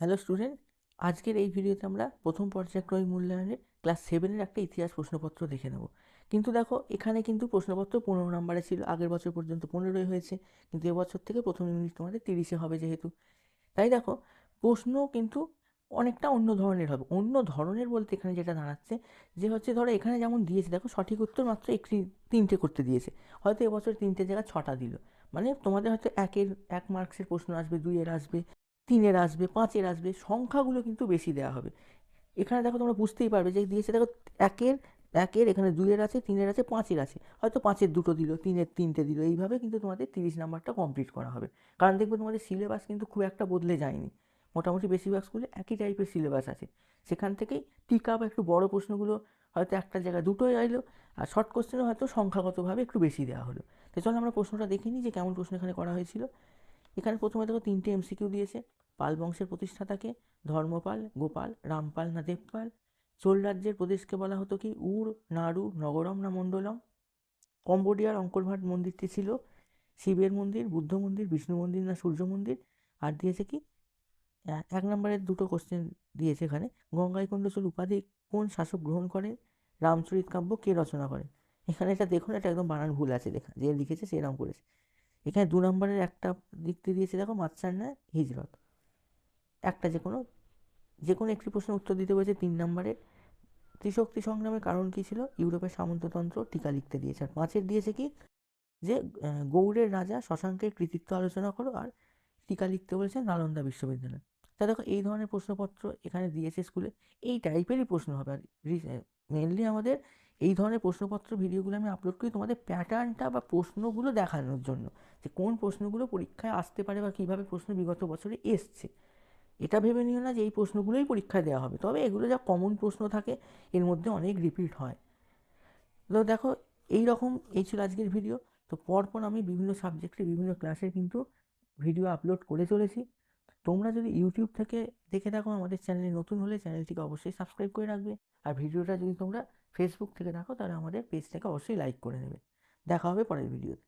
Hello student আজকের এই ভিডিওতে আমরা প্রথম পর্যায়ক্রমিক মূল্যায়নের ক্লাস সেভেনের একটা ইতিহাস প্রশ্নপত্র দেখে নেব। কিন্তু দেখো, এখানে কিন্তু প্রশ্নপত্র পনেরো নম্বরে ছিল, আগের বছর পর্যন্ত পনেরোই হয়েছে, কিন্তু এবছর থেকে প্রথম ইউনিট তোমাদের তিরিশে হবে যেহেতু। তাই দেখো, প্রশ্ন কিন্তু অনেকটা অন্য ধরনের হবে। অন্য ধরনের বলতে এখানে যেটা দাঁড়াচ্ছে, যে হচ্ছে ধরো এখানে যেমন দিয়েছে, দেখো সঠিক উত্তর মাত্র একটি তিনটে করতে দিয়েছে। হয়তো এবছর তিনটে জায়গায় ছটা দিল। মানে তোমাদের হয়তো একের, এক মার্কসের প্রশ্ন আসবে, দুইয়ের আসবে তিনের আসবে, পাঁচের আসবে, সংখ্যাগুলো কিন্তু বেশি দেওয়া হবে। এখানে দেখো তোমরা বুঝতেই পারবে যে দিয়েছে দেখো একের একের এখানে দুইয়ের আছে, তিনের আছে, পাঁচের আছে। হয়তো পাঁচের দুটো দিল, তিনের তিনটে দিল, এইভাবে কিন্তু তোমাদের তিরিশ নাম্বারটা কমপ্লিট করা হবে। কারণ দেখবে তোমাদের সিলেবাস কিন্তু খুব একটা বদলে যায়নি। মোটামুটি বেশিরভাগ স্কুলে একই টাইপের সিলেবাস আছে। সেখান থেকেই টিকা বা একটু বড় প্রশ্নগুলো হয়তো একটা জায়গায় দুটোই আইলো, আর শর্ট কোশ্চেনে হয়তো সংখ্যাগতভাবে একটু বেশি দেওয়া হলো। তো চলো আমরা প্রশ্নটা দেখিনি যে কেমন প্রশ্ন এখানে করা হয়েছিল। এখানে প্রথমে দেখো তিনটে এমসিকিউ দিয়েছে। পাল বংশের প্রতিষ্ঠাতাকে ধর্মপাল, গোপাল, রামপাল না দেবপাল? চোল রাজ্যের প্রদেশকে বলা হতো কি উর, নাড়ু, নগরম না মণ্ডলম? কম্বোডিয়ার অঙ্করভাট মন্দিরটি ছিল শিবের মন্দির, বুদ্ধ মন্দির, বিষ্ণু মন্দির না সূর্য মন্দির? আর দিয়েছে কি? এক নম্বরের দুটো কোশ্চেন দিয়েছে এখানে। গঙ্গাইকণ্ড চোল উপাধি কোন শাসক গ্রহণ করেন? রামচরিত কাব্য কে রচনা করেন? এখানে এটা দেখুন, এটা একদম বানান ভুল আছে দেখা, যে লিখেছে সেরকম করেছে। এখানে দু নম্বরের একটা দিকটি দিয়েছে, দেখো মাচ্ছান্না হিজরত। একটা যে কোনো যে কোনো একটি প্রশ্নের উত্তর দিতে বলেছে তিন নম্বরে। ত্রিশক্তি সংগ্রামের কারণ কী ছিল? ইউরোপের সামন্ততন্ত্র টিকা লিখতে দিয়েছে। আর পাঁচের দিয়েছে কি? যে গৌড়ের রাজা শশাঙ্কের কৃতিত্ব আলোচনা করো আর টিকা লিখতে বলেছে নালন্দা বিশ্ববিদ্যালয়। তা দেখো, এই ধরনের প্রশ্নপত্র এখানে দিয়েছে স্কুলে। এই টাইপেরই প্রশ্ন হবে। আর মেনলি আমাদের এই ধরনের প্রশ্নপত্র ভিডিওগুলো আমি আপলোড করি তোমাদের প্যাটার্নটা বা প্রশ্নগুলো দেখানোর জন্য। যে কোন প্রশ্নগুলো পরীক্ষায় আসতে পারে বা কীভাবে প্রশ্ন বিগত বছরে এসছে। এটা ভেবে নিও না যে এই প্রশ্নগুলোই পরীক্ষায় দেওয়া হবে। তবে এগুলো যা কমন প্রশ্ন থাকে, এর মধ্যে অনেক রিপিট হয়। তো দেখো এই রকম এই ছিল আজকের ভিডিও তো পরপর আমি বিভিন্ন সাবজেক্টে বিভিন্ন ক্লাসের কিন্তু ভিডিও আপলোড করে চলেছি। তোমরা যদি ইউটিউব থেকে দেখে থাকো, আমাদের চ্যানেলে নতুন হলে চ্যানেলটিকে অবশ্যই সাবস্ক্রাইব করে রাখবে। আর ভিডিওটা যদি তোমরা ফেসবুক থেকে দেখো, তাহলে আমাদের পেজটাকে অবশ্যই লাইক করে নেবে। দেখা হবে পরের ভিডিওতে